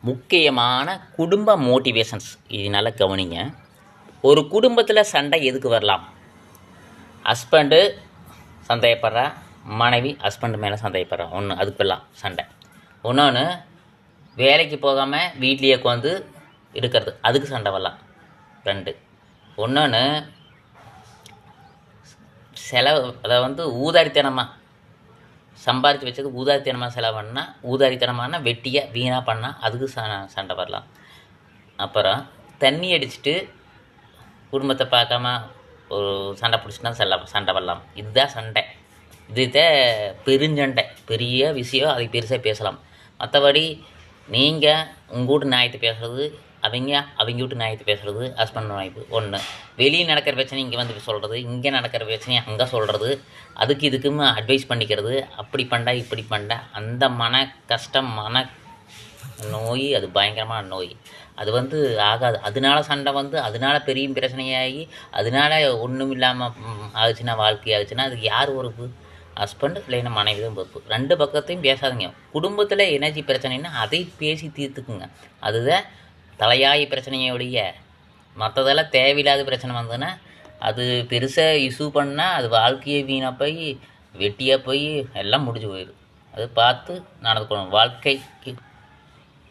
முக்கியமான குடும்ப மோட்டிவேஷன்ஸ் இதனால் கவனிங்க. ஒரு குடும்பத்தில் சண்டை எதுக்கு வரலாம்? ஹஸ்பண்டு சந்தேகப்படுறா மனைவி ஹஸ்பண்டு மேலே சந்தேகப்படுறா. ஒன்று அதுக்கு எல்லாம் சண்டை. இன்னொன்று வேலைக்கு போகாமல் வீட்லேயே உட்காந்து இருக்கிறது அதுக்கு சண்டை வரலாம். ரெண்டு. இன்னொன்று செலவு அதை வந்து ஊதாரித்தனமாக சம்பாரித்து வச்சது ஊதாரித்தனமாக செலவு பண்ணால் ஊதாரித்தனமான வெட்டியாக வீணாக பண்ணால் அதுக்கு ச சண்டை வரலாம். அப்புறம் தண்ணி அடிச்சுட்டு குடும்பத்தை பார்க்காம ஒரு சண்டை பிடிச்சினா செல்ல சண்டை வரலாம். இதுதான் சண்டை. இதுதான் பெருஞ்சண்டை. பெரிய விஷயம் அதை பெருசாக பேசலாம். மற்றபடி நீங்கள் உங்கள் வீட்டு நியாயத்தை பேசுகிறது அவங்க அவங்க விட்டு நியாயத்தை பேசுகிறது ஹஸ்பண்ட் ஒய்ஃபு ஒன்று வெளியே நடக்கிற பிரச்சனை இங்கே வந்து சொல்கிறது இங்கே நடக்கிற பிரச்சனையை அங்கே சொல்கிறது அதுக்கு இதுக்குமே அட்வைஸ் பண்ணிக்கிறது அப்படி பண்ணா இப்படி பண்ணா அந்த மன கஷ்டம் மன நோய் அது பயங்கரமான நோய். அது வந்து ஆகாது. அதனால சண்டை வந்து அதனால பெரிய பிரச்சனையாகி அதனால ஒன்றும் இல்லாமல் ஆச்சுன்னா வாழ்க்கை ஆச்சுன்னா அதுக்கு யார் பொறுப்பு ஹஸ்பண்ட் இல்லைன்னா மனைவி தான் பொறுப்பு. ரெண்டு பக்கத்தையும் பேசாதீங்க. குடும்பத்தில் எனர்ஜி பிரச்சனைன்னா அதை பேசி தீர்த்துக்குங்க. அதுதான் தலையாய பிரச்சனையோடைய மற்றதெல்லாம் தேவையில்லாத பிரச்சனை வந்ததுன்னா அது பெருசாக இஷ்யூ பண்ணால் அது வாழ்க்கையை வீணாக போய் வெட்டியாக போய் எல்லாம் முடிஞ்சு போயிடும். அது பார்த்து நடந்துக்கணும். வாழ்க்கைக்கு